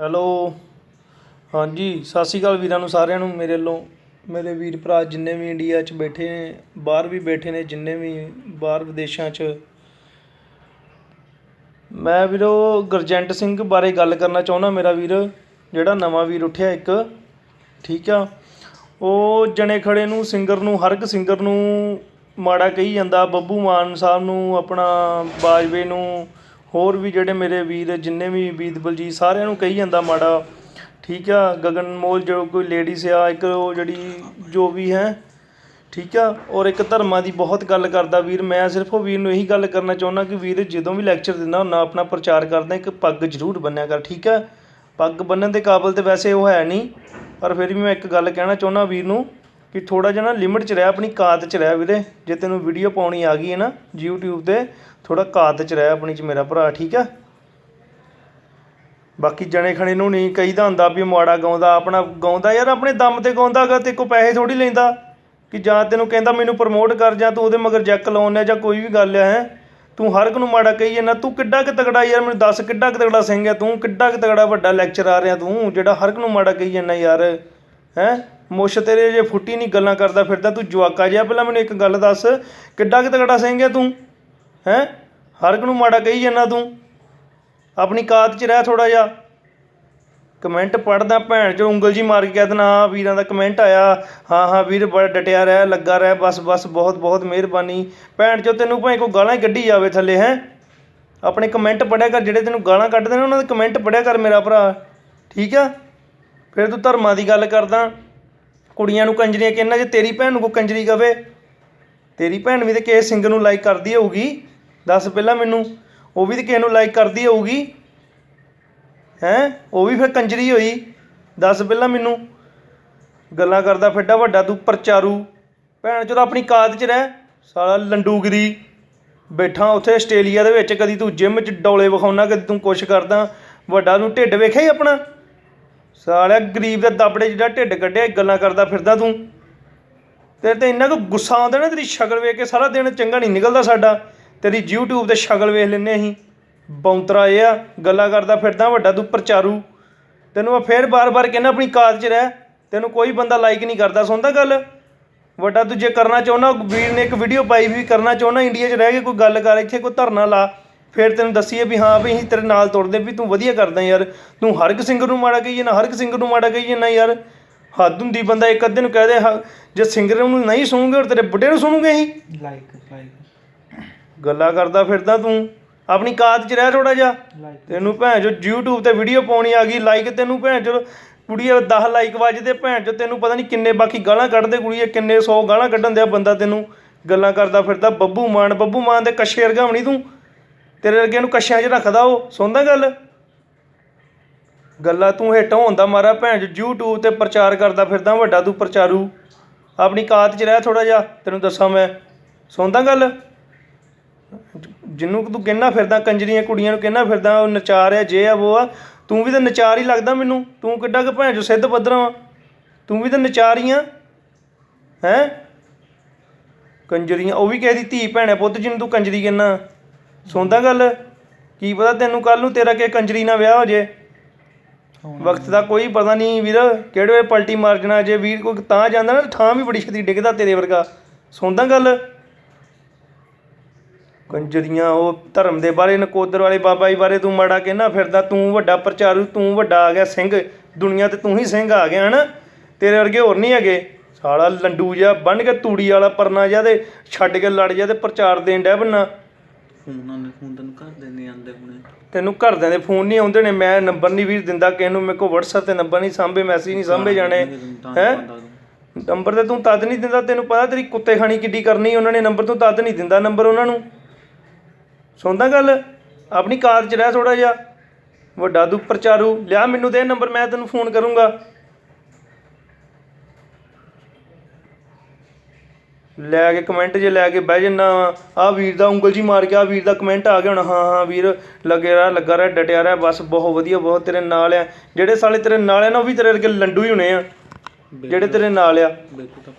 Hello. ਹਾਂਜੀ, ਸਤਿ ਸ਼੍ਰੀ ਅਕਾਲ ਵੀਰਾਂ ਨੂੰ ਸਾਰਿਆਂ ਨੂੰ, ਮੇਰੇ ਵੱਲੋਂ, ਮੇਰੇ ਵੀਰ ਭਰਾ ਜਿੰਨੇ ਵੀ ਇੰਡੀਆ 'ਚ ਬੈਠੇ ਨੇ, ਬਾਹਰ ਵੀ ਬੈਠੇ ਨੇ, ਜਿੰਨੇ ਵੀ ਬਾਹਰ ਵਿਦੇਸ਼ਾਂ 'ਚ। ਮੈਂ ਵੀਰੋ ਗੁਰਜੰਟ ਸਿੰਘ ਬਾਰੇ ਗੱਲ ਕਰਨਾ ਚਾਹੁੰਦਾ ਮੇਰਾ ਵੀਰ, ਜਿਹੜਾ ਨਵਾਂ ਵੀਰ ਉੱਠਿਆ ਇੱਕ, ਠੀਕ ਆ? ਉਹ ਜਣੇ ਖੜੇ ਨੂੰ ਸਿੰਗਰ ਨੂੰ, ਹਰ ਇੱਕ ਸਿੰਗਰ ਨੂੰ ਮਾੜਾ ਕਹੀ ਜਾਂਦਾ, ਬੱਬੂ ਮਾਨ ਸਾਹਿਬ ਨੂੰ, ਆਪਣਾ ਬਾਜਵੇ ਨੂੰ ਹੋਰ ਵੀ ਜਿਹੜੇ ਮੇਰੇ ਵੀਰ, ਜਿੰਨੇ ਵੀ ਬੀਤ ਬਲਜੀਤ, ਸਾਰਿਆਂ ਨੂੰ ਕਹੀ ਜਾਂਦਾ ਮਾੜਾ। ਠੀਕ ਆ, ਗਗਨ ਮੋਲ ਜੋ ਕੋਈ ਲੇਡੀਜ਼ ਆ, ਇੱਕ ਉਹ ਜਿਹੜੀ ਜੋ ਵੀ ਹੈ, ਠੀਕ ਆ, ਔਰ ਇੱਕ ਧਰਮਾਂ ਦੀ ਬਹੁਤ ਗੱਲ ਕਰਦਾ ਵੀਰ। ਮੈਂ ਸਿਰਫ ਉਹ ਵੀਰ ਨੂੰ ਇਹੀ ਗੱਲ ਕਰਨਾ ਚਾਹੁੰਦਾ ਕਿ ਵੀਰ ਜਦੋਂ ਵੀ ਲੈਕਚਰ ਦਿੰਦਾ ਹੁੰਦਾ, ਆਪਣਾ ਪ੍ਰਚਾਰ ਕਰਦਾ, ਇੱਕ ਪੱਗ ਜ਼ਰੂਰ ਬੰਨਿਆ ਕਰ, ਠੀਕ ਆ। ਪੱਗ ਬੰਨਣ ਦੇ ਕਾਬਲ ਤੇ ਵੈਸੇ ਉਹ ਹੈ ਨਹੀਂ, ਪਰ ਫਿਰ ਵੀ ਮੈਂ ਇੱਕ ਗੱਲ ਕਹਿਣਾ ਚਾਹੁੰਦਾ ਵੀਰ ਨੂੰ ਕਿ ਥੋੜਾ ਜਿਹਾ ਨਾ ਲਿਮਿਟ 'ਚ ਰਹਿ, ਆਪਣੀ ਕਾਤ 'ਚ ਰਹਿ ਵੀਰੇ। ਜੇ ਤੈਨੂੰ ਵੀਡੀਓ ਪਾਉਣੀ ਆ ਗਈ ਹੈ ਨਾ, YouTube ਤੇ ਥੋੜਾ ਕਾਤ 'ਚ ਰਹਿ ਆਪਣੀ 'ਚ ਮੇਰਾ ਭਰਾ, ਠੀਕ ਆ? ਬਾਕੀ ਜਣੇ ਖਣੇ ਨੂੰ ਨਹੀਂ ਕਹੀਦਾ ਹੁੰਦਾ ਵੀ ਮਾੜਾ ਗਾਉਂਦਾ, ਆਪਣਾ ਗਾਉਂਦਾ ਯਾਰ, ਆਪਣੇ ਦਮ ਤੇ ਗਾਉਂਦਾਗਾ ਤੇ ਕੋ ਪੈਸੇ ਥੋੜੀ ਲੈਂਦਾ। ਕਿ ਜਾਂ ਤੈਨੂੰ ਕਹਿੰਦਾ ਮੈਨੂੰ ਪ੍ਰਮੋਟ ਕਰ ਜਾਂ ਤੂੰ ਉਹਦੇ ਮਗਰ ਜੈਕ ਲਾਉਣਾ ਜਾਂ ਕੋਈ ਵੀ ਗੱਲ ਹੈ? ਤੂੰ ਹਰ ਇੱਕ ਨੂੰ ਮਾੜਾ ਕਹੀ ਜਾਂਦਾ, ਤੂੰ ਕਿੱਡਾ ਕਿ ਤਗੜਾ ਯਾਰ, ਮੈਨੂੰ ਦੱਸ ਕਿੱਡਾ ਕਿ ਤਗੜਾ ਸਿੰਘ ਹੈ ਤੂੰ, ਕਿੱਡਾ ਕਿ ਤਗੜਾ ਵੱਡਾ ਲੈਕਚਰ ਆ ਰਿਹਾ ਤੂੰ, ਜਿਹੜਾ ਹਰ ਇੱਕ ਨੂੰ ਮਾੜਾ ਕਹੀ ਜਾਂਦਾ ਯਾਰ, ਹੈ? ਮੁੱਛ ਤੇਰੇ ਜੇ ਫੁੱਟੀ ਨਹੀਂ ਗੱਲਾਂ ਕਰਦਾ ਫਿਰਦਾ, ਤੂੰ ਜਵਾਕਾ ਜਿਹਾ, ਪਹਿਲਾਂ ਮੈਨੂੰ ਇੱਕ ਗੱਲ ਦੱਸ, ਕਿੱਡਾ ਕਿ ਤਗੜਾ ਸਿੰਘ ਹੈ ਤੂੰ, ਹੈ? ਹਰ ਇੱਕ ਨੂੰ ਮਾੜਾ ਕਹੀ ਜਾਂਦਾ ਤੂੰ। ਆਪਣੀ ਕਾਤ 'ਚ ਰਹਿ ਥੋੜਾ ਜਿਹਾ। ਕਮੈਂਟ ਪੜਦਾ ਭੈਣ ਚੋ ਉਂਗਲ ਜੀ ਮਾਰ ਕੇ ਕਹਿ ਦੇਣਾ ਹਾਂ, ਵੀਰਾਂ ਦਾ ਕਮੈਂਟ ਆਇਆ। ਹਾਂ ਹਾਂ, ਵੀਰ, ਬੜਾ ਡਟਿਆ ਰਹਿ, ਲੱਗਾ ਰਹਿ, ਬਸ ਬਸ, ਬਹੁਤ ਬਹੁਤ ਮਿਹਰਬਾਨੀ। ਭੈਣ ਚੋ ਤੈਨੂੰ ਭਾਵੇਂ ਕੋਈ ਗਾਲਾਂ ਹੀ ਕੱਢੀ ਜਾਵੇ ਥੱਲੇ, ਹੈ। ਆਪਣੇ ਕਮੈਂਟ ਪੜਿਆ ਕਰ, ਜਿਹੜੇ ਤੈਨੂੰ ਗਾਲਾਂ ਕੱਢਦੇ ਨੇ, ਉਹਨਾਂ ਦੇ ਕਮੈਂਟ ਪੜਿਆ ਕਰ ਮੇਰਾ ਭਰਾ। ਠੀਕ ਆ? ਫਿਰ ਤੂੰ ਧਰਮਾਂ ਦੀ ਗੱਲ ਕਰਦਾ। ਕੁੜੀਆਂ ਨੂੰ ਕੰਜਰੀਆਂ ਕਹਿੰਦਾ ਜੇ ਤੇਰੀ ਭੈਣ ਨੂੰ ਕੋਈ ਕੰਜਰੀ ਕਵੇ। ਤੇਰੀ ਭੈਣ ਵੀ ਤੇ ਕਿਸੇ ਸਿੰਗਰ ਨੂੰ ਲਾਈਕ ਕਰਦੀ ਹੋਊਗੀ। ਦੱਸ ਪਹਿਲਾਂ ਮੈਨੂੰ, ਉਹ ਵੀ ਤੇ ਕਿਸੇ ਨੂੰ ਲਾਈਕ ਕਰਦੀ ਹੋਊਗੀ। ਹੈਂ? ਉਹ ਵੀ ਫਿਰ ਕੰਜਰੀ ਹੋਈ। ਦੱਸ ਪਹਿਲਾਂ ਮੈਨੂੰ, ਗੱਲਾਂ ਕਰਦਾ ਫਿੱਡਾ ਵੱਡਾ ਤੂੰ, ਪ੍ਰਚਾਰੂ। ਭੈਣ ਚੋਦ ਆਪਣੀ ਕਾਦ 'ਚ ਰਹਿ। ਸਾਲਾ ਲੰਡੂਗਰੀ। ਬੈਠਾ ਉੱਥੇ ਆਸਟ੍ਰੇਲੀਆ ਦੇ ਵਿੱਚ, ਕਦੀ ਤੂੰ ਜਿਮ 'ਚ ਡੌਲੇ ਵਿਖਾਉਣਾ, ਕਦੀ ਤੂੰ ਕੁਛ ਕਰਦਾ। ਵੱਡਾ ਨੂੰ ਢਿੱਡ ਵੇਖਿਆ ਹੀ ਆਪਣਾ? ਸਾਲਿਆ ਗਰੀਬ ਦਾ ਦਾਬੜੇ ਜਿਹੜਾ ਢਿੱਡ ਕੱਢਿਆ ਗੱਲਾਂ ਕਰਦਾ ਫਿਰਦਾ ਤੂੰ। ਤੇਰੇ ਤੇ ਇੰਨਾ ਕੁ ਗੁੱਸਾ ਆਉਂਦਾ ਨਾ ਤੇਰੀ ਸ਼ਕਲ ਵੇਖ ਕੇ, ਸਾਰਾ ਦਿਨ ਚੰਗਾ ਨਹੀਂ ਨਿਕਲਦਾ ਸਾਡਾ। ਤੇਰੀ YouTube ਤੇ ਸ਼ਕਲ ਵੇਖ ਲੈਨੇ ਅਸੀਂ। ਬੌਂਤਰਾ ਇਹ ਆ ਗੱਲਾਂ ਕਰਦਾ ਫਿਰਦਾ, ਵੱਡਾ ਤੂੰ ਪ੍ਰਚਾਰੂ। ਤੈਨੂੰ ਮੈਂ ਫੇਰ ਬਾਰ-ਬਾਰ ਕਹਿੰਦਾ, ਆਪਣੀ ਕਾਦ 'ਚ ਰਹਿ। ਤੈਨੂੰ ਕੋਈ ਬੰਦਾ ਲਾਈਕ ਨਹੀਂ ਕਰਦਾ, ਸੁਣਦਾ ਗੱਲ? ਵੱਡਾ ਤੂੰ ਜੇ ਕਰਨਾ ਚਾਹੁੰਦਾ, ਵੀਰ ਨੇ ਇੱਕ ਵੀਡੀਓ ਪਾਈ ਵੀ, ਕਰਨਾ ਚਾਹੁੰਦਾ ਇੰਡੀਆ 'ਚ ਰਹਿ ਕੇ ਕੋਈ ਗੱਲ ਕਰ, ਇੱਥੇ ਕੋਈ ਧਰਨਾ ਲਾ। ਫਿਰ ਤੈਨੂੰ ਦੱਸੀਏ ਵੀ ਹਾਂ, ਵੀ ਅਸੀਂ ਤੇਰੇ ਨਾਲ ਤੁਰਦੇ ਵੀ ਤੂੰ ਵਧੀਆ ਕਰਦਾ ਯਾਰ। ਤੂੰ ਹਰ ਇੱਕ ਸਿੰਗਰ ਨੂੰ ਮਾੜਾ ਕਹੀ ਜਾਂਦਾ ਹਰ ਇੱਕ ਸਿੰਗਰ ਨੂੰ ਮਾੜਾ ਕਹੀ ਜਾਂਦਾ ਯਾਰ। ਹੱਦ ਹੁੰਦੀ ਬੰਦਾ ਇੱਕ ਅੱਧੇ ਨੂੰ ਕਹਿ ਦੇ ਜੇ ਸਿੰਗਰ ਨੂੰ ਨਹੀਂ ਸੁਣੂਗੇ ਔਰ ਤੇਰੇ ਬੁੱਢੇ ਨੂੰ ਸੁਣੂਗੇ ਅਸੀਂ? ਲਾਈਕ ਲਾਈਕ ਗੱਲਾਂ ਕਰਦਾ ਫਿਰਦਾ ਤੂੰ? ਆਪਣੀ ਕਾਤ 'ਚ ਰਹਿ ਥੋੜਾ ਜਿਹਾ। ਤੈਨੂੰ ਭੈਣ ਜੋ YouTube ਤੇ ਵੀਡੀਓ ਪਾਉਣੀ ਆ ਗਈ ਲਾਈਕ ਤੈਨੂੰ ਭੈਣ ਚੋ ਕੁੜੀਏ 10 ਲਾਈਕ ਵੱਜਦੇ ਭੈਣ ਚੋ ਤੈਨੂੰ ਪਤਾ ਨਹੀਂ ਕਿੰਨੇ ਬਾਕੀ ਗਾਲਾਂ ਕੱਢਦੇ ਕੁੜੀਏ ਕਿੰਨੇ 100 ਗਾਲਾਂ ਕੱਢਣ ਦਿਆ ਬੰਦਾ ਤੈਨੂੰ। ਗੱਲਾਂ ਕਰਦਾ ਫਿਰਦਾ ਬੱਬੂ ਮਾਨ ਬੱਬੂ ਮਾਨ ਦੇ ਕੱਛੇ ਵਰਗਾ ਨਹੀਂ ਤੂੰ। ਤੇਰੇ ਵਰਗੇ ਨੂੰ ਕੱਛਿਆਂ 'ਚ ਰੱਖਦਾ ਉਹ ਸੁਣਦਾ ਗੱਲ? ਗੱਲਾਂ ਤੂੰ ਹਿੱਟ ਹੋਣ ਦਾ ਮਾਰਾ ਭੈਣ ਚੋ YouTube ਤੇ ਪ੍ਰਚਾਰ ਕਰਦਾ ਫਿਰਦਾ ਵੱਡਾ ਤੂੰ ਪ੍ਰਚਾਰੂ। ਆਪਣੀ ਕਾਤ 'ਚ ਰਹਿ ਥੋੜਾ ਜਿਹਾ ਤੈਨੂੰ ਦੱਸਾਂ ਮੈਂ। ਸੁਣਦਾ ਗੱਲ? ਜਿੰਨੂੰ ਤੂੰ ਕਹਿਣਾ ਫਿਰਦਾ, ਕੰਜਰੀਆਂ ਕੁੜੀਆਂ ਨੂੰ ਕਹਿਣਾ ਫਿਰਦਾ, ਉਹ ਨਚਾਰ ਆ ਜੇ ਆ ਉਹ ਆ, ਤੂੰ ਵੀ ਤਾਂ ਨਚਾਰ ਹੀ ਲੱਗਦਾ ਮੈਨੂੰ। ਤੂੰ ਕਿੱਡਾ ਕਿ ਭੈਣ ਚੋ ਸਿੱਧ ਪੱਧਰਾ ਵਾ। ਤੂੰ ਵੀ ਤਾਂ ਨਚਾਰ ਹੀ ਆ, ਹੈ? ਕੰਜਰੀਆਂ, ਉਹ ਵੀ ਕਹਿਦੀ ਧੀ ਭੈਣੇ ਪੁੱਤ ਜਿਹਨੂੰ ਤੂੰ ਕੰਜਰੀ ਕਹਿਣਾ ਸੁਣਦਾ ਗੱਲ, ਕੀ ਪਤਾ ਤੈਨੂੰ ਕੱਲ ਨੂੰ ਤੇਰਾ ਕਿ ਕੰਜਰੀ ਨਾਲ ਵਿਆਹ ਹੋ ਜੇ। ਵਕਤ ਦਾ ਕੋਈ ਪਤਾ ਨਹੀਂ ਵੀਰ, ਕਿਹੜੇ ਵੇਲੇ ਪਲਟੀ ਮਾਰ ਜਾਣਾ, ਜੇ ਵੀਰ ਕੋਈ ਤਾਂ ਜਾਂਦਾ ਨਾ ਥਾਂ ਵੀ ਬੜੀ ਛੇਤੀ ਡਿੱਗਦਾ ਤੇਰੇ ਵਰਗਾ। ਸੁਣਦਾ ਗੱਲ। ਕੰਜਰੀਆਂ ਉਹ ਧਰਮ ਦੇ ਬਾਰੇ ਨਕੋਦਰ ਵਾਲੇ ਬਾਬਾ ਜੀ ਬਾਰੇ ਤੂੰ ਮਾੜਾ ਕਹਿਣਾ ਫਿਰਦਾ ਤੂੰ ਵੱਡਾ ਪ੍ਰਚਾਰੂ ਤੂੰ ਵੱਡਾ ਆ ਗਿਆ ਸਿੰਘ ਦੁਨੀਆ ਤੇ ਤੂੰ ਹੀ ਸਿੰਘ ਆ ਗਿਆ ਹਨਾ? ਤੇਰੇ ਵਰਗੇ ਹੋਰ ਨਹੀਂ ਹੈਗੇ। ਸਾਲਾ ਲੰਡੂ ਜਿਹਾ ਬੰਨ ਕੇ ਤੂੜੀ ਵਾਲਾ ਪਰਨਾ ਜਿਹਾ ਤੇ ਛੱਡ ਕੇ ਲੜ ਜਾ ਤੇ ਪ੍ਰਚਾਰ ਦੇਣ ਡੈ ਬੰਨਾ। ਫੋਨਾਂ ਦੇ ਫੋਨ ਤੈਨੂੰ ਘਰ ਦੇ ਆਉਂਦੇ ਹੁਣੇ। ਤੈਨੂੰ ਘਰਦਿਆਂ ਦੇ ਫੋਨ ਨਹੀਂ ਆਉਂਦੇ ਨੇ ਮੈਂ ਨੰਬਰ ਨਹੀਂ ਵੀਰ ਦਿੰਦਾ ਕਿਸੇ ਨੂੰ ਮੇਰੇ ਕੋਲ WhatsApp ਤੇ ਨੰਬਰ ਨਹੀਂ ਸਾਂਭੇ ਮੈਸੇਜ ਨਹੀਂ ਸਾਂਭੇ ਜਾਣੇ। ਹੈ? ਨੰਬਰ ਤੇ ਤੂੰ ਤਦ ਨਹੀਂ ਦਿੰਦਾ ਤੈਨੂੰ ਪਤਾ ਤੇਰੀ ਕੁੱਤੇ ਖਾਣੀ ਕਿੱਡੀ ਕਰਨੀ ਉਹਨਾਂ ਨੇ ਨੰਬਰ ਤੂੰ ਤਦ ਨਹੀਂ ਦਿੰਦਾ ਨੰਬਰ ਉਹਨਾਂ ਨੂੰ। ਸੁਣਦਾ ਗੱਲ? ਆਪਣੀ ਕਾਰ 'ਚ ਰਹਿ ਥੋੜਾ ਜਿਹਾ। ਵੱਡਾ ਤੂੰ ਪ੍ਰਚਾਰੂ। ਲਿਆ ਮੈਨੂੰ ਦੇ ਨੰਬਰ, ਮੈਂ ਤੈਨੂੰ ਫੋਨ ਕਰੂੰਗਾ। ਲੈ ਕੇ ਕਮੈਂਟ ਜੇ ਲੈ ਕੇ ਬਹਿ ਜੰਨਾ ਆ ਵੀਰ ਦਾ ਉਂਗਲ ਜੀ ਮਾਰ ਕੇ ਆ ਵੀਰ ਦਾ ਕਮੈਂਟ ਆ ਗਿਆ ਹੁਣ। ਹਾਂ ਹਾਂ ਵੀਰ, ਲੱਗੇ ਰਹਿ, ਲੱਗਾ ਰਹਿ, ਡਟਿਆ ਰਹਿ। ਬਸ ਬਹੁਤ ਵਧੀਆ, ਬਹੁਤ ਤੇਰੇ ਨਾਲ ਆ। ਜਿਹੜੇ ਸਾਲੇ ਤੇਰੇ ਨਾਲ ਆ ਨਾ, ਉਹ ਵੀ ਤੇਰੇ ਅੱਗੇ ਲੰਡੂ ਹੀ ਹੋਣੇ ਆ। ਜਿਹੜੇ ਤੇਰੇ ਨਾਲ ਆ। ਬਿਲਕੁਲ ਤਾਂ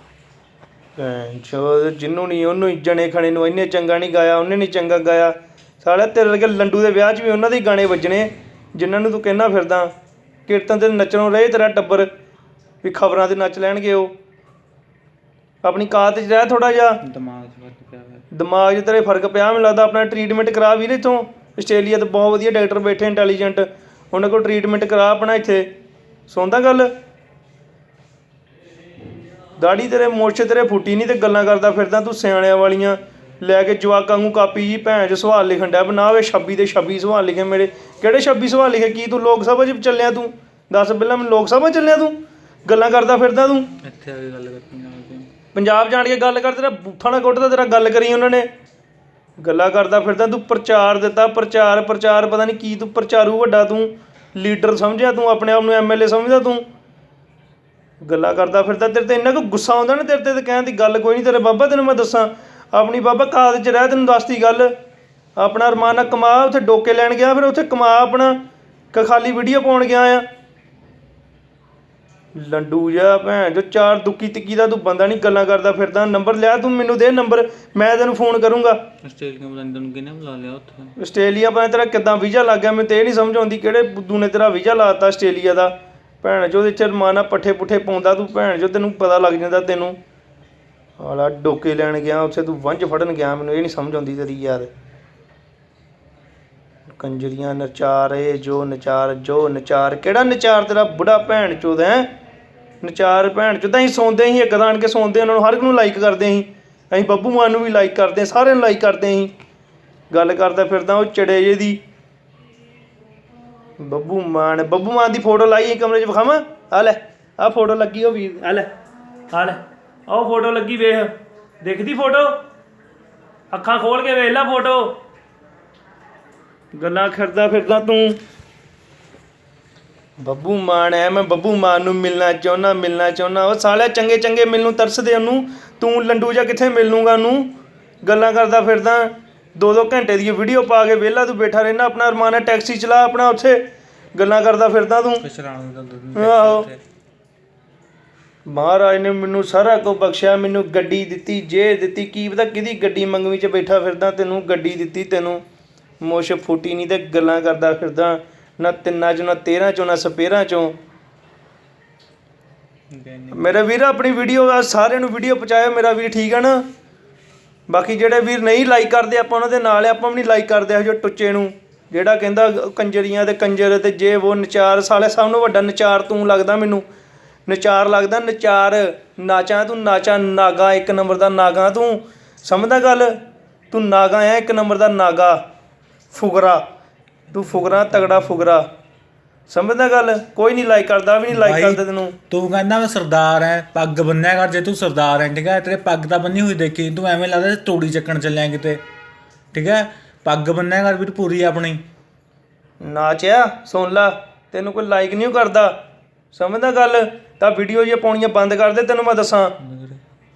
ਪੈਂਚੋ ਨਹੀਂ ਉਹਨੂੰ ਜਣੇ ਖਣੇ ਨੂੰ ਇੰਨੇ ਚੰਗਾ ਨਹੀਂ ਗਾਇਆ, ਉਹਨੇ ਨਹੀਂ ਚੰਗਾ ਗਾਇਆ। ਸਾਲੇ ਤੇਰੇ ਵਰਗੇ ਲੰਡੂ ਦੇ ਵਿਆਹ 'ਚ ਵੀ ਉਹਨਾਂ ਦੇ ਗਾਣੇ ਵੱਜਣੇ ਜਿਨ੍ਹਾਂ ਨੂੰ ਤੂੰ ਕਹਿਣਾ ਫਿਰਦਾ। ਕੀਰਤਨ ਤੇ ਨੱਚਣੋਂ ਰਹੇ ਤੇਰਾ ਟੱਬਰ ਵੀ ਖਬਰਾਂ ਤੇ ਨੱਚ ਲੈਣਗੇ ਉਹ। ਆਪਣੀ ਕਾਤ 'ਚ ਰਹਿ ਥੋੜਾ ਜਿਹਾ। ਦਿਮਾਗ 'ਚ ਫ਼ਰਕ ਪਿਆ ਦਿਮਾਗ 'ਚ ਤੇਰੇ ਫ਼ਰਕ ਪਿਆ ਮੈਨੂੰ ਲੱਗਦਾ ਆਪਣਾ ਟ੍ਰੀਟਮੈਂਟ ਕਰਾ ਵੀਰ ਇੱਥੋਂ। ਆਸਟ੍ਰੇਲੀਆ ਤੇ ਬਹੁਤ ਵਧੀਆ ਡਾਕਟਰ ਬੈਠੇ ਇੰਟੈਲੀਜੈਂਟ ਉਹਨਾਂ ਕੋਲ ਟ੍ਰੀਟਮੈਂਟ ਕਰਾ ਆਪਣਾ ਇੱਥੇ। ਸੁਣਦਾ ਗੱਲ? ਦਾੜੀ ਤੇਰੇ ਮੁੱਛ ਤੇਰੇ ਫੁੱਟੀ ਨਹੀਂ ਤੇ ਗੱਲਾਂ ਕਰਦਾ ਫਿਰਦਾ ਤੂੰ ਸਿਆਣਿਆਂ ਵਾਲੀਆਂ। ਲੈ ਕੇ ਜਵਾਕਾਂ ਨੂੰ ਕਾਪੀ ਜੀ ਭੈਣ ਚ ਸਵਾਲ ਲਿਖਣ ਡਿਆ ਬਣਾ ਵੇ 26 ਦੇ 26 ਸਵਾਲ ਲਿਖੇ ਮੇਰੇ। ਕਿਹੜੇ 26 ਸਵਾਲ ਲਿਖੇ? ਕੀ ਤੂੰ ਲੋਕ ਸਭਾ 'ਚ ਚੱਲਿਆ ਤੂੰ? ਦੱਸ ਪਹਿਲਾਂ ਮੈਨੂੰ ਲੋਕ ਸਭਾ ਚੱਲਿਆ ਤੂੰ? ਗੱਲਾਂ ਕਰਦਾ ਫਿਰਦਾ ਤੂੰ? ਇੱਥੇ ਆ ਕੇ ਗੱਲ ਕਰਨੀ ਆ ਕੇ ਪੰਜਾਬ ਜਾਣ ਕੇ ਗੱਲ ਕਰ ਤੇਰਾ ਬੂਥਾ ਨਾ ਕੁੱਟਦਾ ਤੇਰਾ ਗੱਲ ਕਰੀ ਉਹਨਾਂ ਨੇ। ਗੱਲਾਂ ਕਰਦਾ ਫਿਰਦਾ ਤੂੰ ਪ੍ਰਚਾਰ ਦਿੱਤਾ ਪ੍ਰਚਾਰ ਪ੍ਰਚਾਰ ਪਤਾ ਨਹੀਂ ਕੀ ਤੂੰ ਪ੍ਰਚਾਰੂ ਵੱਡਾ ਤੂੰ। ਲੀਡਰ ਸਮਝਿਆ ਤੂੰ ਆਪਣੇ ਆਪ ਨੂੰ ਐਮਐਲਏ ਸਮਝਦਾ ਤੂੰ। ਗੱਲਾਂ ਕਰਦਾ ਫਿਰਦਾ ਤੇਰੇ ਤੇ ਇੰਨਾ ਕੁ ਗੁੱਸਾ ਆਉਂਦਾ ਨਾ ਤੇਰੇ ਤੇ ਤੇ ਕਹਿਣ ਦੀ ਗੱਲ ਕੋਈ ਨਹੀਂ ਤੇਰੇ ਬਾਬਾ ਤੈਨੂੰ ਮੈਂ ਦੱਸਾਂ। ਆਪਣੀ ਬਾਬਾ ਕਾਦ ਚ ਰਹਿ ਤੈਨੂੰ ਦੱਸਤੀ ਗੱਲ। ਆਪਣਾ ਰਮਾਨਾ ਕਮਾ ਉੱਥੇ ਡੋਕੇ ਲੈਣ ਗਿਆ ਫਿਰ ਉੱਥੇ ਕਮਾ ਆਪਣਾ ਕ ਖਾਲੀ ਵੀਡੀਓ ਪਾਉਣ ਗਿਆ ਆ। ਲੰਡੂ ਜਿਹਾ ਭੈਣ ਜੋ ਚਾਰ ਦੁੱਕੀ ਤਿੱਕੀ ਦਾ ਤੂੰ ਬੰਦਾ ਨਹੀਂ ਗੱਲਾਂ ਕਰਦਾ ਫਿਰਦਾ ਨੰਬਰ ਲਿਆ ਤੂੰ ਮੈਨੂੰ ਦੇ ਨੰਬਰ ਮੈਂ ਤੈਨੂੰ ਫੋਨ ਕਰੂੰਗਾ। ਆਸਟ੍ਰੇਲੀਆ ਬੰਦੇ ਨੂੰ ਕਿਹਨੇ ਬੁਲਾ ਲਿਆ ਉੱਥੇ। ਆਸਟ੍ਰੇਲੀਆ ਪਤਾ ਨੀ ਤੇਰਾ ਕਿੱਦਾਂ ਵੀਜ਼ਾ ਲੱਗ ਗਿਆ ਮੈਨੂੰ ਤੇ ਇਹ ਨਹੀਂ ਸਮਝ ਆਉਂਦੀ ਕਿਹੜੇ ਬੁੱਧੂ ਨੇ ਤੇਰਾ ਵੀਜ਼ਾ ਲਾਤਾ ਆਸਟ੍ਰੇਲੀਆ ਦਾ। ਭੈਣ ਜੋ ਦੇ ਚ ਰਮਾਨਾ ਪੱਠੇ ਪੁੱਠੇ ਪਾਉਂਦਾ ਤੂੰ ਭੈਣ ਜੋ ਤੈਨੂੰ ਪਤਾ ਲੱਗ ਜਾਂਦਾ ਤੈਨੂੰ। ਹਾਲਾ ਡੋਕੇ ਲੈਣ ਗਿਆ, ਉੱਥੇ ਤੂੰ ਵੰਝ ਫੜਨ ਗਿਆ, ਮੈਨੂੰ ਇਹ ਨਹੀਂ ਸਮਝ ਆਉਂਦੀ ਤੇਰੀ ਯਾਰ ਕੰਜਰੀਆਂ ਨਚਾਰ, ਜੋ ਨਚਾਰ ਜੋ ਨਚਾਰ। ਕਿਹੜਾ ਨਚਾਰ ਤੇਰਾ ਬੁੜਾ ਭੈਣ ਚੋਦ ਹੈ? ਨਚਾਰ ਭੈਣ ਚੋਦ, ਅਸੀਂ ਸੌਂਦੇ ਸੀ, ਇੱਕ ਆਣ ਕੇ ਸੌਂਦੇ, ਉਹਨਾਂ ਨੂੰ ਹਰ ਇੱਕ ਨੂੰ ਲਾਈਕ ਕਰਦੇ ਸੀ। ਅਸੀਂ ਬੱਬੂ ਮਾਨ ਨੂੰ ਵੀ ਲਾਈਕ ਕਰਦੇ ਹਾਂ ਸਾਰਿਆਂ ਨੂੰ ਲਾਈਕ ਕਰਦੇ ਸੀ। ਗੱਲ ਕਰਦਾ ਫਿਰਦਾ ਉਹ ਚੜੇ ਜੇ ਦੀ। ਬੱਬੂ ਮਾਨ ਬੱਬੂ ਮਾਨ ਦੀ ਫੋਟੋ ਲਾਈ ਕਮਰੇ 'ਚ ਵਿਖਾਵਾਂ? ਆ ਲੈ, ਆ ਫੋਟੋ ਲੱਗੀ ਉਹ ਵੀਰ, ਆ ਲੈ ਆ ਲੈ। ਆਹ ਫੋਟੋ ਲੱਗੀ ਵੇਖ। ਦਿਖਦੀ ਫੋਟੋ? ਅੱਖਾਂ ਖੋਲ ਕੇ ਵੇਖ ਲੈ ਫੋਟੋ। ਗੱਲਾਂ ਕਰਦਾ ਫਿਰਦਾ ਤੂੰ। ਬੱਬੂ ਮਾਨ ਐ ਮੈਂ ਬੱਬੂ ਮਾਨ ਨੂੰ ਮਿਲਣਾ ਚਾਹੁੰਦਾ ਮਿਲਣਾ ਚਾਹੁੰਦਾ ਉਹ ਸਾਲਿਆ ਚੰਗੇ ਚੰਗੇ ਮਿਲਣ ਨੂੰ ਤਰਸਦੇ ਉਹਨੂੰ। ਤੂੰ ਲੰਡੂ ਜਾਂ ਕਿੱਥੇ ਮਿਲੂਗਾ ਉਹਨੂੰ? ਗੱਲਾਂ ਕਰਦਾ ਫਿਰਦਾ। ਦੋ ਦੋ ਘੰਟੇ ਦੀ ਵੀਡੀਓ ਪਾ ਕੇ ਵਿਹਲਾ ਤੂੰ ਬੈਠਾ ਰਹਿਣਾ ਆਪਣਾ ਰਮਾਨਾ ਟੈਕਸੀ ਚਲਾ ਆਪਣਾ ਉੱਥੇ। ਗੱਲਾਂ ਕਰਦਾ ਫਿਰਦਾ ਤੂੰ। ਆਹੋ। ਮਹਾਰਾਜ ਨੇ ਮੈਨੂੰ ਸਾਰਾ ਕੁਝ ਬਖਸ਼ਿਆ, ਮੈਨੂੰ ਗੱਡੀ ਦਿੱਤੀ ਜੇ ਦਿੱਤੀ, ਕੀ ਪਤਾ ਕਿਹਦੀ ਗੱਡੀ ਮੰਗਵੀ ਚ ਬੈਠਾ ਫਿਰਦਾ, ਤੈਨੂੰ ਗੱਡੀ ਦਿੱਤੀ, ਤੈਨੂੰ ਮੁੱਛ ਫੁੱਟੀ ਨਹੀਂ ਤੇ ਗੱਲਾਂ ਕਰਦਾ ਫਿਰਦਾ, ਨਾ ਤਿੰਨਾਂ ਚੋਂ, ਨਾ 13 ਚੋਂ, ਨਾ ਸਪੇਰਾਂ ਚੋਂ। ਮੇਰਾ ਵੀਰ ਆਪਣੀ ਵੀਡੀਓ ਆ, ਸਾਰਿਆਂ ਨੂੰ ਵੀਡੀਓ ਪਹੁੰਚਾਇਓ, ਮੇਰਾ ਵੀਰ ਠੀਕ ਹੈ ਨਾ? ਬਾਕੀ ਜਿਹੜੇ ਵੀਰ ਨਹੀਂ ਲਾਈਕ ਕਰਦੇ, ਆਪਾਂ ਉਹਨਾਂ ਦੇ ਨਾਲ ਆਪਾਂ ਵੀ ਨਹੀਂ ਲਾਈਕ ਕਰਦੇ ਇਹੋ ਜਿਹੇ ਟੁੱਚੇ ਨੂੰ। ਜਿਹੜਾ ਕਹਿੰਦਾ ਕੰਜਰੀਆਂ ਤੇ ਕੰਜਰ ਤੇ ਜੇ ਉਹ ਨਚਾਰ ਸਾਲੇ ਸਭ ਨੂੰ ਵੱਡਾ ਨਚਾਰ ਤੂੰ ਲੱਗਦਾ ਮੈਨੂੰ। ਨਚਾਰ ਲੱਗਦਾ ਨਚਾਰ ਨਾਚਾਂ ਤੂੰ ਨਾਚਾਂ ਨਾਗਾ ਇੱਕ ਨੰਬਰ ਦਾ ਨਾਗਾ ਤੂੰ। ਸਮਝਦਾ ਗੱਲ? ਤੂੰ ਨਾਗਾ ਆ ਇੱਕ ਨੰਬਰ ਦਾ ਨਾਗਾ। ਫੁਗਰਾ। ਤੂੰ ਫੁਗਰਾ ਤਗੜਾ ਫੁਗਰਾ। ਸਮਝਦਾ ਗੱਲ? ਕੋਈ ਨਹੀਂ ਲਾਈਕ ਕਰਦਾ ਵੀ ਨਹੀਂ ਲਾਈਕ ਕਰਦਾ ਤੈਨੂੰ। ਤੂੰ ਕਹਿੰਦਾ ਮੈਂ ਸਰਦਾਰ ਐ ਪੱਗ ਬੰਨਿਆ ਕਰ ਜੇ ਤੂੰ ਸਰਦਾਰ ਐ ਠੀਕ ਹੈ? ਤੇਰੇ ਪੱਗ ਤਾਂ ਬੰਨੀ ਹੋਈ ਦੇਖੀ ਤੂੰ ਐਵੇਂ ਲੱਗਦਾ ਤੋੜੀ ਚੱਕਣ ਚੱਲਿਆ ਕਿਤੇ ਠੀਕ ਹੈ? ਪੱਗ ਬੰਨਿਆ ਕਰ ਵੀ ਤੂੰ ਪੂਰੀ ਆਪਣੀ। ਨਾਚਿਆ? ਸੁਣ ਲਾ ਤੈਨੂੰ ਕੋਈ ਲਾਈਕ ਨਹੀਂ ਕਰਦਾ। ਸਮਝਦਾ ਗੱਲ? ਤਾਂ ਵੀਡੀਓ ਜੇ ਪਾਉਣੀਆਂ ਬੰਦ ਕਰ ਦੇ ਤੈਨੂੰ ਮੈਂ ਦੱਸਾਂ।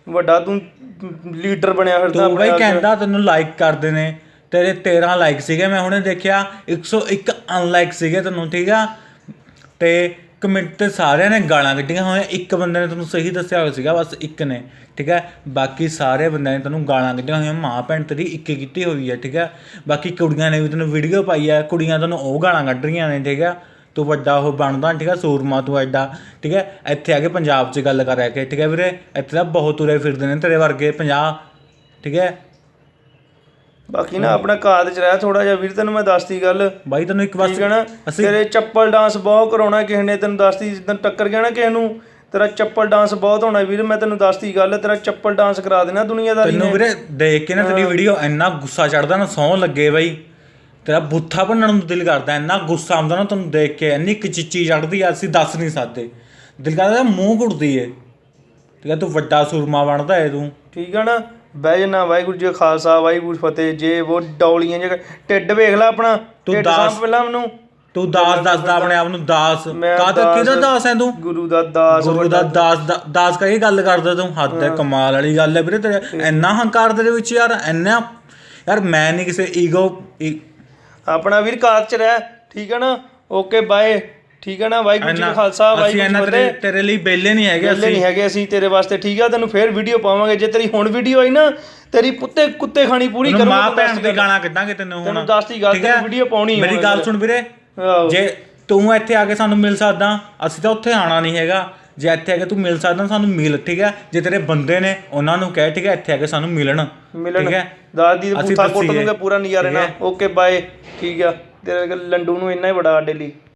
ਵੱਡਾ ਤੂੰ ਲੀਡਰ ਬਣਿਆ ਫਿਰਦਾ ਤੂੰ ਬਈ। ਕਹਿੰਦਾ ਤੈਨੂੰ ਲਾਈਕ ਕਰਦੇ ਨੇ। ਤੇਰੇ 13 ਲਾਈਕ ਸੀਗੇ ਮੈਂ ਹੁਣੇ ਦੇਖਿਆ 101 ਅਨਲਾਈਕ ਸੀਗੇ ਤੈਨੂੰ ਠੀਕ ਆ? ਤੇ ਕਮੈਂਟ ਤੇ ਸਾਰਿਆਂ ਨੇ ਗਾਲਾਂ ਕੱਢੀਆਂ ਹੋਈਆਂ ਇੱਕ ਬੰਦੇ ਨੇ ਤੈਨੂੰ ਸਹੀ ਦੱਸਿਆ ਹੋਇਆ ਸੀਗਾ ਬਸ ਇੱਕ ਨੇ ਠੀਕ ਹੈ ਬਾਕੀ ਸਾਰੇ ਬੰਦਿਆਂ ਨੇ ਤੈਨੂੰ ਗਾਲਾਂ ਕੱਢੀਆਂ ਹੋਈਆਂ ਮਾਂ ਭੈਣ ਤੇਰੀ ਇੱਕ ਕੀਤੀ ਹੋਈ ਹੈ ਠੀਕ ਹੈ ਬਾਕੀ ਕੁੜੀਆਂ ਨੇ ਵੀ ਤੈਨੂੰ ਵੀਡੀਓ ਪਾਈ ਹੈ ਕੁੜੀਆਂ ਤੈਨੂੰ ਉਹ ਗਾਲਾਂ ਕੱਢ ਰਹੀਆਂ ਨੇ ਠੀਕ ਹੈ ਤੂੰ ਵੱਡਾ ਉਹ ਬਣਦਾ ਠੀਕ ਹੈ ਸੂਰਮਾ ਤੂੰ ਐਡਾ ਠੀਕ ਹੈ ਇੱਥੇ ਆ ਕੇ ਪੰਜਾਬ 'ਚ ਗੱਲ ਕਰ ਰਿਹਾ ਕਿ ਠੀਕ ਹੈ ਵੀਰੇ? ਇੱਥੇ ਤਾਂ ਬਹੁਤ ਤੁਰੇ ਫਿਰਦੇ ਨੇ ਤੇਰੇ ਵਰਗੇ 50 ਠੀਕ ਹੈ ਬਾਕੀ ਨਾ ਆਪਣਾ ਕਾਦ ਚ ਰਹਿ ਥੋੜਾ ਜਿਹਾ ਵੀਰ ਤੈਨੂੰ ਮੈਂ ਦੱਸਤੀ ਗੱਲ। ਬਾਈ ਤੈਨੂੰ ਇੱਕ ਨਾ? ਅਸੀਂ ਤੇਰੇ ਚੱਪਲ ਡਾਂਸ ਬਹੁਤ ਕਰਾਉਣਾ ਕਿਸੇ ਨੇ ਤੈਨੂੰ ਦੱਸਤੀ ਜਿੱਦਾਂ ਟੱਕਰ ਗਿਆ ਨਾ ਕਿਸੇ ਨੂੰ ਤੇਰਾ ਚੱਪਲ ਡਾਂਸ ਬਹੁਤ ਹੋਣਾ ਵੀਰ ਮੈਂ ਤੈਨੂੰ ਦੱਸਤੀ ਗੱਲ ਤੇਰਾ ਚੱਪਲ ਡਾਂਸ ਕਰਾ ਦੇਣਾ ਦੁਨੀਆਦਾਰੀ ਤੈਨੂੰ ਨੇ। ਵੀਰੇ ਦੇਖ ਕੇ ਨਾ ਤੇਰੀ ਵੀਡੀਓ ਇੰਨਾ ਗੁੱਸਾ ਚੜਦਾ ਨਾ ਸੌਂ ਲੱਗੇ ਬਾਈ। ਤੇਰਾ ਬੁੱਥਾ ਭੰਨਣ ਨੂੰ ਦਿਲ ਕਰਦਾ ਇੰਨਾ ਗੁੱਸਾ ਆਉਂਦਾ ਨਾ ਤੈਨੂੰ ਦੇਖ ਕੇ ਇੰਨੀ ਕਚਿੱਚੀ ਚੜਦੀ ਆ ਅਸੀਂ ਦੱਸ ਨਹੀਂ ਸਕਦੇ। ਦਿਲ ਕਰਦਾ ਮੂੰਹ ਘੁੱਟਦੀ ਏ। ਠੀਕ ਹੈ ਤੂੰ ਵੱਡਾ ਸੂਰਮਾ ਬਣਦਾ ਏ ਤੂੰ। ਠੀਕ ਆ ਨਾ ਬਹਿ ਜਨਾ ਵਾਹਿਗੁਰੂ ਜੀ ਕਾ ਖਾਲਸਾ ਵਾਹਿਗੁਰੂ ਫਤਿਹ। ਜੇ ਉਹ ਡੌਲੀਆਂ ਜੇ ਢਿੱਡ ਵੇਖ ਲੈ ਆਪਣਾ ਤੂੰ ਦਾਸ- ਪਹਿਲਾਂ ਮੈਨੂੰ ਤੂੰ ਦਾਸ ਦੱਸਦਾ ਆਪਣੇ ਆਪ ਨੂੰ ਦਾਸ। ਕਾਹਦਾ ਕਿਹਦਾ ਦਾਸ ਹੈ ਤੂੰ? ਗੁਰੂ ਦਾ ਦਾਸ ਗੁਰੂ ਦਾ ਦਾਸ ਦਾ- ਦਾਸ ਕਹੀ ਗੱਲ ਕਰਦਾ ਤੂੰ। ਹੱਦ ਹੈ। ਕਮਾਲ ਵਾਲੀ ਗੱਲ ਹੈ ਵੀਰੇ ਤੇਰੇ। ਇੰਨਾ ਹੰਕਾਰ ਤੇਰੇ ਵਿੱਚ ਯਾਰ ਇੰਨਾ ਯਾਰ ਮੈਂ ਨਹੀਂ ਕਿਸੇ ਈਗੋ ਆਪਣਾ ਵੀਰ ਕਾਦ ਚ ਰਹਿ ਠੀਕ ਹੈ ਨਾ? ਓਕੇ ਬਾਏ ਠੀਕ ਹੈ ਨਾ? ਵਾਹਿਗੁਰੂ ਜੀ ਕਾ ਖਾਲਸਾ ਅਸੀਂ ਵਾਹਿਗੁਰੂ ਜੀ ਕੀ ਤੇਰੇ ਫਤਿਹ। ਤੇਰੇ ਲਈ ਬੇਲੇ ਨਹੀਂ ਹੈਗੇ ਵਿਹਲੇ ਨਹੀਂ ਅਸੀਂ। ਹੈਗੇ ਅਸੀਂ ਤੇਰੇ ਵਾਸਤੇ ਠੀਕ ਆ? ਤੈਨੂੰ ਫੇਰ ਵੀਡੀਓ ਪਾਵਾਂਗੇ। ਜੇ ਤੇਰੀ ਹੁਣ ਵੀਡੀਓ ਆਈ ਨਾ ਤੇਰੀ ਪੁੱਤੇ ਕੁੱਤੇ ਖਾਣੀ ਪੂਰੀ ਕਰੂੰਗਾ ਮਾਂ ਭੈਣ ਦੀ। ਗਾਲਾਂ ਕੱਢਾਂਗੇ ਤੈਨੂੰ ਹੁਣ। ਤੈਨੂੰ ਦੱਸਤੀ ਗੱਲ? ਤੈਨੂੰ video ਪਾਉਣੀ ਮੇਰੀ ਗੱਲ। ਸੁਣ ਵੀਰੇ। ਜੇ ਤੂੰ ਇੱਥੇ ਆ ਕੇ ਸਾਨੂੰ ਮਿਲ ਸਕਦਾ ਅਸੀਂ ਤਾਂ ਉੱਥੇ ਆਣਾ ਨਹੀਂ ਹੈਗਾ। ਜੇ ਇੱਥੇ ਆ ਕੇ ਤੂੰ ਮਿਲ ਸਕਦਾ ਸਾਨੂੰ ਮਿਲ ਠੀਕ ਹੈ? ਜੇ ਤੇਰੇ ਬੰਦੇ ਨੇ ਉਹਨਾਂ ਨੂੰ ਕਹਿ ਠੀਕ ਹੈ ਇੱਥੇ ਆ ਕੇ ਸਾਨੂੰ ਮਿਲਣ ਮਿਲਣ। ਠੀਕ ਹੈ? ਦਾਦੀ ਦੀ ਬੂਥਾ ਕੁੱਟ। ਦੂੰਗੇ ਪੂਰਾ ਨਜ਼ਾਰੇ ਨਾਲ। Okay bye. ਠੀਕ ਆ। ਤੇਰੇ ਲੰਡੂ ਨੂੰ ਇੰਨਾ ਹੀ ਬੜਾ ਸਾਡੇ ਲਈ